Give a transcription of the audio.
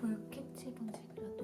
볼 캐치 방식이라도.